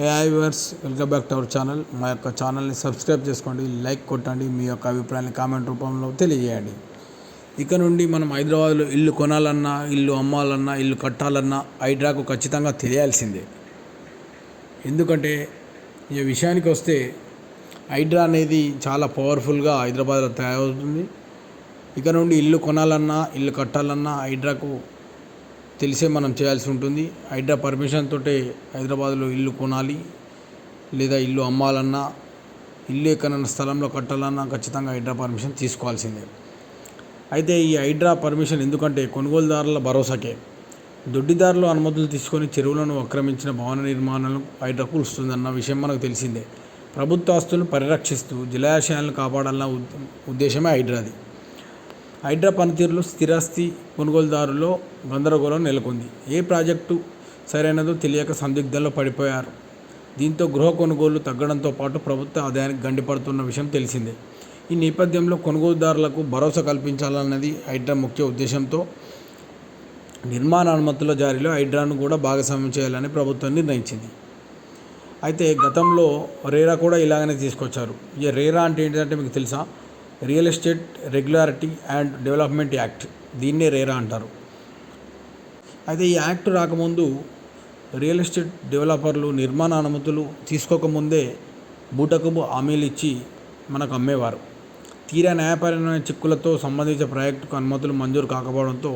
AI verse welcome back to our channel మా యొక్క ఛానల్ని సబ్స్క్రైబ్ చేసుకోండి లైక్ కొట్టండి మీ యొక్క అభిప్రాయాన్ని కామెంట్ రూపంలో తెలియజేయండి. ఇక నుండి మనం హైదరాబాద్లో ఇల్లు కొనాలన్నా ఇల్లు అమ్మాలన్నా ఇల్లు కట్టాలన్నా హైడ్రాకు ఖచ్చితంగా తెలియాల్సిందే. ఎందుకంటే ఈ విషయానికి వస్తే హైడ్రా అనేది చాలా పవర్ఫుల్గా హైదరాబాద్లో తయారవుతుంది. ఇక నుండి ఇల్లు కొనాలన్నా ఇల్లు కట్టాలన్నా హైడ్రాకు తెలిసే మనం చేయాల్సి ఉంటుంది. హైడ్రా పర్మిషన్ తోటే హైదరాబాద్లో ఇల్లు కొనాలి. లేదా ఇల్లు అమ్మాలన్నా ఇల్లు ఎక్కడన్నా స్థలంలో కట్టాలన్నా ఖచ్చితంగా హైడ్రా పర్మిషన్ తీసుకోవాల్సిందే. అయితే ఈ హైడ్రా పర్మిషన్ ఎందుకంటే కొనుగోలుదారుల భరోసాకే. దొడ్డిదారులు అనుమతులు తీసుకొని చెరువులను ఆక్రమించిన భవన నిర్మాణాలను హైడ్రాకు వస్తుందన్న విషయం మనకు తెలిసిందే. ప్రభుత్వ ఆస్తులను పరిరక్షిస్తూ జలాశయాలను కాపాడాలన్న ఉద్దేశమే హైడ్రాది. హైడ్రా పనితీరులో స్థిరాస్తి కొనుగోలుదారులో గందరగోళం నెలకొంది. ఏ ప్రాజెక్టు సరైనదో తెలియక సందిగ్ధంలో పడిపోయారు. దీంతో గృహ కొనుగోళ్ళు తగ్గడంతో పాటు ప్రభుత్వ ఆదాయానికి గండిపడుతున్న విషయం తెలిసిందే. ఈ నేపథ్యంలో కొనుగోలుదారులకు భరోసా కల్పించాలన్నది హైడ్రా ముఖ్య ఉద్దేశంతో నిర్మాణ అనుమతుల జారీలో హైడ్రాను కూడా భాగస్వామ్యం చేయాలని ప్రభుత్వం నిర్ణయించింది. అయితే గతంలో రేరా కూడా ఇలాగనే తీసుకొచ్చారు. ఈ రేరా అంటే ఏంటంటే మీకు తెలుసా? Real estate regularity and development act. దీన్నే రేరా అంటారు. అయితే ఈ యాక్ట్ రాకముందు రియల్ ఎస్టేట్ డెవలపర్లు నిర్మాణ అనుమతులు తీసుకోకముందే బూటకపు హామీలు ఇచ్చి మనకు అమ్మేవారు. తీరా న్యాయపరమైన చిక్కులతో సంబంధించిన ప్రాజెక్టుకు అనుమతులు మంజూరు కాకపోవడంతో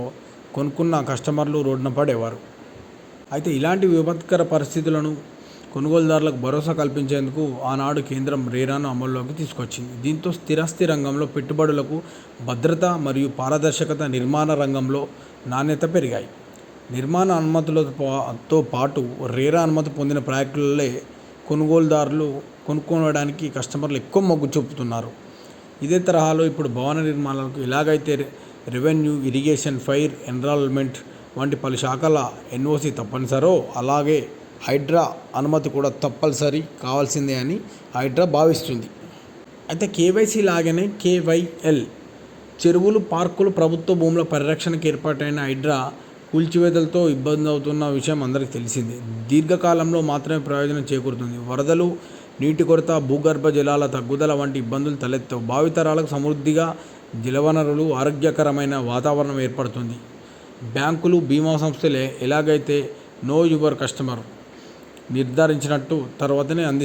కొనుక్కున్న కస్టమర్లు రోడ్డున పడేవారు. అయితే ఇలాంటి విపత్కర పరిస్థితులను కొనుగోలుదారులకు భరోసా కల్పించేందుకు ఆనాడు కేంద్రం రేరాను అమల్లోకి తీసుకొచ్చింది. దీంతో స్థిరాస్తి రంగంలో పెట్టుబడులకు భద్రత మరియు పారదర్శకత నిర్మాణ రంగంలో నాణ్యత పెరిగాయి. నిర్మాణ అనుమతులతో పాటు రేరా అనుమతి పొందిన ప్రాజెక్టులలే కొనుగోలుదారులు కొనుక్కోవడానికి కస్టమర్లు ఎక్కువ మొగ్గు చూపుతున్నారు. ఇదే తరహాలో ఇప్పుడు భవన నిర్మాణాలకు ఎలాగైతే రెవెన్యూ ఇరిగేషన్ ఫైర్ ఎన్రాల్మెంట్ వంటి పలు శాఖల ఎన్ఓసి తప్పనిసరో అలాగే హైడ్రా అనుమతి కూడా తప్పనిసరి కావాల్సిందే అని హైడ్రా భావిస్తుంది. అయితే కేవైసీ లాగానే కేవైఎల్ చెరువులు పార్కులు ప్రభుత్వ భూముల పరిరక్షణకు ఏర్పాటైన హైడ్రా కూల్చివేతలతో ఇబ్బంది అవుతున్న విషయం అందరికీ తెలిసిందే. దీర్ఘకాలంలో మాత్రమే ప్రయోజనం చేకూరుతుంది. వరదలు నీటి కొరత భూగర్భ జలాల తగ్గుదల వంటి ఇబ్బందులు తలెత్తవు. భావితరాలకు సమృద్ధిగా జలవనరులు ఆరోగ్యకరమైన వాతావరణం ఏర్పడుతుంది. బ్యాంకులు బీమా సంస్థలే ఎలాగైతే నో యువర్ కస్టమర్ నిర్ధారించినట్టు తర్వాతనే అందిస్తాయి